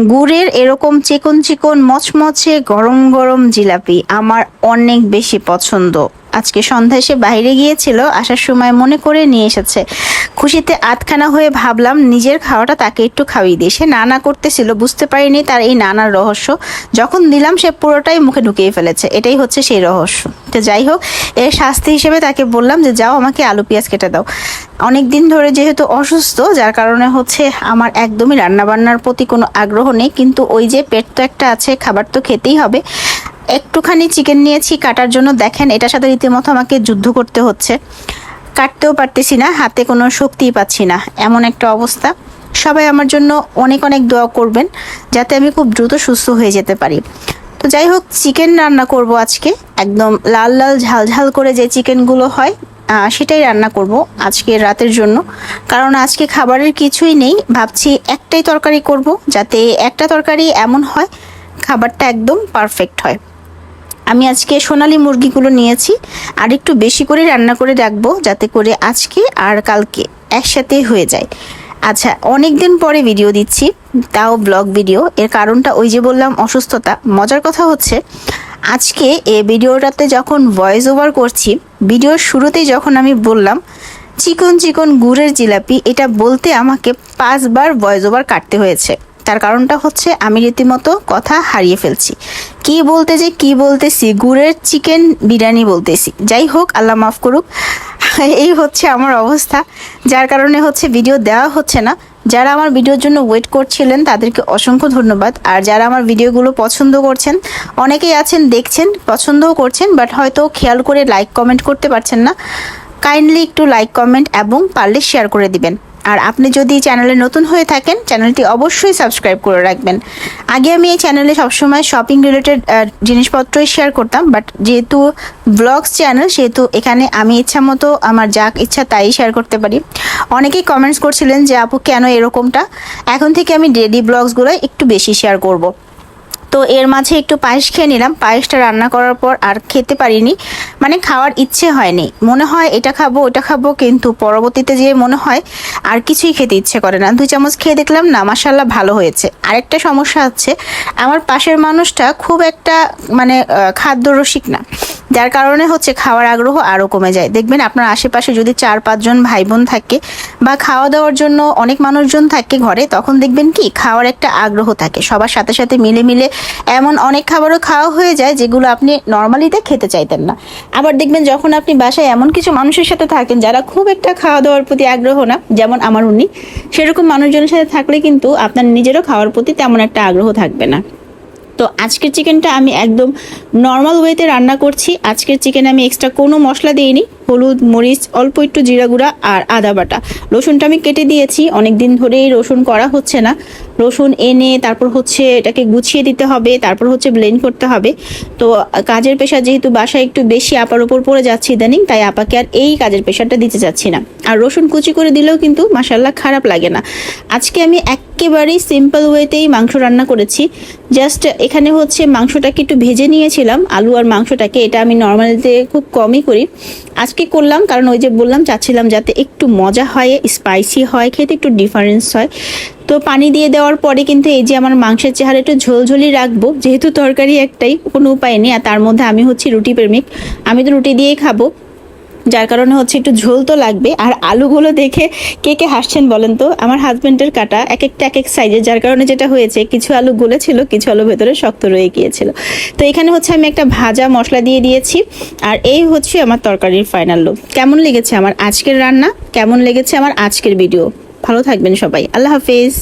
গুড়ের এরকম চিকন চিকন মচমচে গরম গরম জিলাপি আমার অনেক বেশি পছন্দ। আজকে সন্ধ্যায় সে বাইরে গিয়েছিল, আসার সময় মনে করে নিয়ে এসেছে। খুশিতে আতখানা হয়ে ভাবলাম, নিজের খাওয়াটা তাকে একটু খাওয়িয়ে দিই। সে নানা করতেছিল, বুঝতে পারিনি তার এই নানার রহস্য। যখন দিলাম, সে পুরোটাই মুখে ঢুকিয়ে ফেলেছে। এটাই হচ্ছে সেই রহস্য। তো যাই হোক, এর শাস্তি হিসেবে তাকে বললাম যে, যাও আমাকে আলু পেঁয়াজ কেটে দাও। অনেক দিন ধরে যেহেতু অসুস্থ, যার কারণে হচ্ছে আমার একদমই রান্নাবান্নার প্রতি কোনো আগ্রহ নেই, কিন্তু ওই যে পেট তো একটা আছে, খাবার তো খেতেই হবে। একটুখানি চিকেন নিয়েছি, কাটার জন্য দেখেন, এটার সাথে রীতিমতো আমাকে যুদ্ধ করতে হচ্ছে। কাটতেও পারতেছি না, হাতে কোনো শক্তিই পাচ্ছি না, এমন একটা অবস্থা। সবাই আমার জন্য অনেক অনেক দোয়া করবেন, যাতে আমি খুব দ্রুত সুস্থ হয়ে যেতে পারি। তো যাই হোক, চিকেন রান্না করব আজকে। একদম লাল লাল ঝাল ঝাল করে যে চিকেনগুলো হয় সেটাই রান্না করব আজকে রাতের জন্য। কারণ আজকে খাবারের কিছুই নেই, ভাবছি একটাই তরকারি করব যাতে একটা তরকারি এমন হয়, খাবারটা একদম পারফেক্ট হয়। আমি আজকে সোনালি মুরগিগুলো নিয়েছি, আর একটু বেশি করে রান্না করে রাখব যাতে করে আজকে আর কালকে একসাথে হয়ে যায়। আচ্ছা অনেক দিন পরে ভিডিও দিচ্ছি, তাও ব্লগ ভিডিও এর কারণটা ওই যে বললাম অসুস্থতা। মজার কথা হচ্ছে আজকে এই ভিডিওটাতে যখন ভয়েস ওভার করছি, ভিডিওর শুরুতেই যখন আমি বললাম, চিকন চিকন গুড়ের জিলাপি এটা বলতে আমাকে পাঁচবার ভয়েস ওভার কাটতে হয়েছে। তার কারণটা হচ্ছে আমি রীতিমতো কথা হারিয়ে ফেলছি। কি বলতে যে কি বলতেছি, গুড়ের চিকেন বিরিয়ানি বলতেছি। যাই হোক, আল্লাহ মাফ করুক। এই হচ্ছে আমার অবস্থা, যার কারণে হচ্ছে ভিডিও দেওয়া হচ্ছে না। যারা আমার ভিডিওর জন্য ওয়েট করছিলেন, তাদেরকে অসংখ্য ধন্যবাদ। আর যারা আমার ভিডিওগুলো পছন্দ করছেন, অনেকেই আছেন, দেখছেন, পছন্দও করছেন বাট হয়তো খেয়াল করে লাইক কমেন্ট করতে পারছেন না। কাইন্ডলি একটু লাইক কমেন্ট এবং পারলে শেয়ার করে দিবেন। আর আপনি যদি চ্যানেলে নতুন হয়ে থাকেন, চ্যানেলটি অবশ্যই সাবস্ক্রাইব করে রাখবেন। আগে আমি এই চ্যানেলে সবসময় শপিং রিলেটেড জিনিসপত্রই শেয়ার করতাম বাট যেহেতু ব্লগস চ্যানেল সেহেতু এখানে আমি ইচ্ছা মতো আমার যা ইচ্ছা তাই শেয়ার করতে পারি। অনেকেই কমেন্টস করছিলেন যে, আপু, কেন এরকমটা? এখন থেকে আমি ডেলি ব্লগসগুলো একটু বেশি শেয়ার করব। তো এর মাঝে একটু পায়েস খেয়ে নিলাম। পায়েসটা রান্না করার পর আর খেতে পারিনি। মানে খাওয়ার ইচ্ছে হয়নি। মনে হয় এটা খাব, ওটা খাব, কিন্তু পরবর্তীতে যে মনে হয় আর কিছুই খেতে ইচ্ছে করে না। দুই চামচ খেয়ে দেখলাম, না মাসাল্লাহ ভালো হয়েছে। আরেকটা সমস্যা হচ্ছে, আমার পাশের মানুষটা খুব একটা মানে খাদ্যরসিক খাদ্য রসিক না। যার কারণে হচ্ছে খাওয়ার আগ্রহ আরও কমে যায়। দেখবেন আপনার আশেপাশে যদি চার পাঁচজন ভাই বোন থাকে বা খাওয়া দাওয়ার জন্য অনেক মানুষজন থাকে ঘরে, তখন দেখবেন কি খাওয়ার একটা আগ্রহ থাকে। সবার সাথে সাথে মিলে মিলে এমন অনেক খাবারও খাওয়া হয়ে যায় যেগুলো আপনি নর্মালিতে খেতে চাইতেন না। আবার দেখবেন যখন আপনি বাসায় এমন কিছু মানুষের সাথে থাকেন যারা খুব একটা খাওয়া দাওয়ার প্রতি আগ্রহ না, যেমন আমার উনি, সেরকম মানুষজনের সাথে থাকলে কিন্তু আপনার নিজেরও খাওয়ার প্রতি তেমন একটা আগ্রহ থাকবে না। তো আজকের চিকেনটা আমি একদম নর্মাল ওয়েতে রান্না করছি। আজকের চিকেন আমি এক্সট্রা কোনো মশলা দিইনি। হলুদ, মরিচ, অল্প একটু জিরা গুঁড়া আর আদা বাটা। রসুনটা আমি কেটে দিয়েছি অনেক দিন ধরেই রসুন করা হচ্ছে না। রসুন এনে তারপর হচ্ছে এটাকে গুছিয়ে দিতে হবে, তারপর হচ্ছে ব্লেন্ড করতে হবে। তো কাজের পেশা যেহেতু বাসায় একটু বেশি আপার উপর পড়ে যাচ্ছে ইদানিং, তাই আপাকে আর এই কাজের পেশাটা দিতে চাচ্ছি না। আর রসুন কুচি করে দিলেও কিন্তু মাসাল্লাহ খারাপ লাগে না। আজকে আমি একেবারেই সিম্পল ওয়েতেই মাংস রান্না করেছি। জাস্ট এখানে হচ্ছে মাংসটাকে একটু ভেজে নিয়েছিলাম, আলু আর মাংসটাকে, এটা আমি নর্মালিতে খুব কমই করি। করলাম? কারণ ওই যে বললাম, চাচ্ছিলাম যাতে একটু মজা হয় স্পাইসি হয়, খেতে একটু ডিফারেন্স হয়। তো পানি দিয়ে দেওয়ার পরে কিন্তু এই যে আমার মাংসের চেহারা একটু ঝোলঝোলি রাখব, যেহেতু তরকারি একটাই, কোনো উপায় নেই। আর তার মধ্যে আমি হচ্ছি রুটি প্রেমিক। আমি তো রুটি দিয়েই খাব। যার কারণে হচ্ছে একটু ঝোল তো লাগবে। আর আলুগুলো দেখে কে কে হাসছেন বলেন তো? আমার হাজবেন্ডের কাটা এক একটা, এক এক সাইজের যার কারণে যেটা হয়েছে, কিছু আলু গলেছিল, কিছু আলু ভেতরে শক্ত রয়ে গিয়েছিল। তো এখানে হচ্ছে আমি একটা ভাজা মশলা দিয়ে দিয়েছি। আর এই হচ্ছে আমার তরকারির ফাইনাল লুক কেমন লেগেছে আমার আজকের রান্না? কেমন লেগেছে আমার আজকের ভিডিও ভালো থাকবেন সবাই। আল্লাহ হাফিজ।